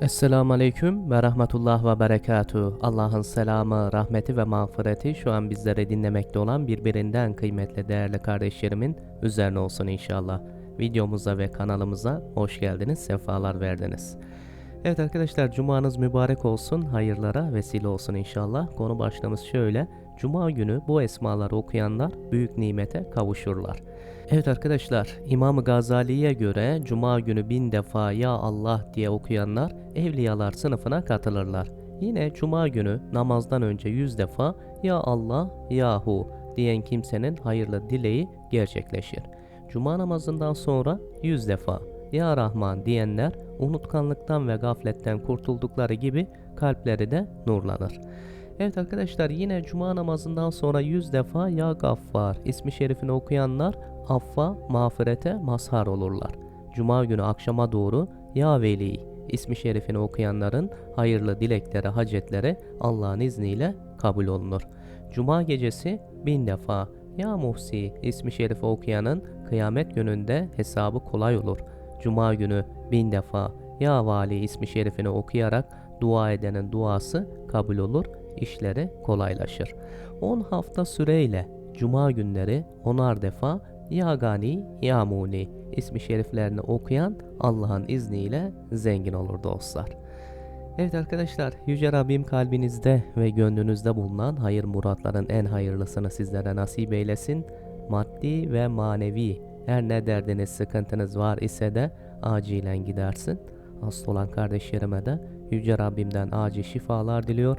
Esselamu Aleyküm ve Rahmetullah ve Berekatuhu. Allah'ın selamı, rahmeti ve mağfireti şu an bizlere dinlemekte olan birbirinden kıymetli değerli kardeşlerimin üzerine olsun inşallah. Videomuza ve kanalımıza hoş geldiniz, sefalar verdiniz. Evet arkadaşlar cumanız mübarek olsun, hayırlara vesile olsun inşallah. Konu başlığımız şöyle. Cuma günü bu esmaları okuyanlar büyük nimete kavuşurlar. Evet arkadaşlar İmam Gazali'ye göre Cuma günü bin defa Ya Allah diye okuyanlar evliyalar sınıfına katılırlar. Yine Cuma günü namazdan önce yüz defa Ya Allah Yahu diyen kimsenin hayırlı dileği gerçekleşir. Cuma namazından sonra yüz defa Ya Rahman diyenler unutkanlıktan ve gafletten kurtuldukları gibi kalpleri de nurlanır. Evet arkadaşlar yine cuma namazından sonra yüz defa Ya Gaffar ismi şerifini okuyanlar affa, mağfirete mazhar olurlar. Cuma günü akşama doğru Ya Veli ismi şerifini okuyanların hayırlı dilekleri, hacetleri Allah'ın izniyle kabul olunur. Cuma gecesi bin defa Ya Muhsi ismi şerifi okuyanın kıyamet gününde hesabı kolay olur. Cuma günü bin defa Ya Vali ismi şerifini okuyarak dua edenin duası kabul olur, işleri kolaylaşır. 10 hafta süreyle Cuma günleri onar defa Ya Gani Ya Muni ismi şeriflerini okuyan Allah'ın izniyle zengin olur dostlar. Evet arkadaşlar Yüce Rabbim kalbinizde ve gönlünüzde bulunan hayır muratların en hayırlısını sizlere nasip eylesin. Maddi ve manevi her ne derdiniz sıkıntınız var ise de acilen gidersin. Hasta olan kardeşlerime de Yüce Rabbimden acil şifalar diliyor.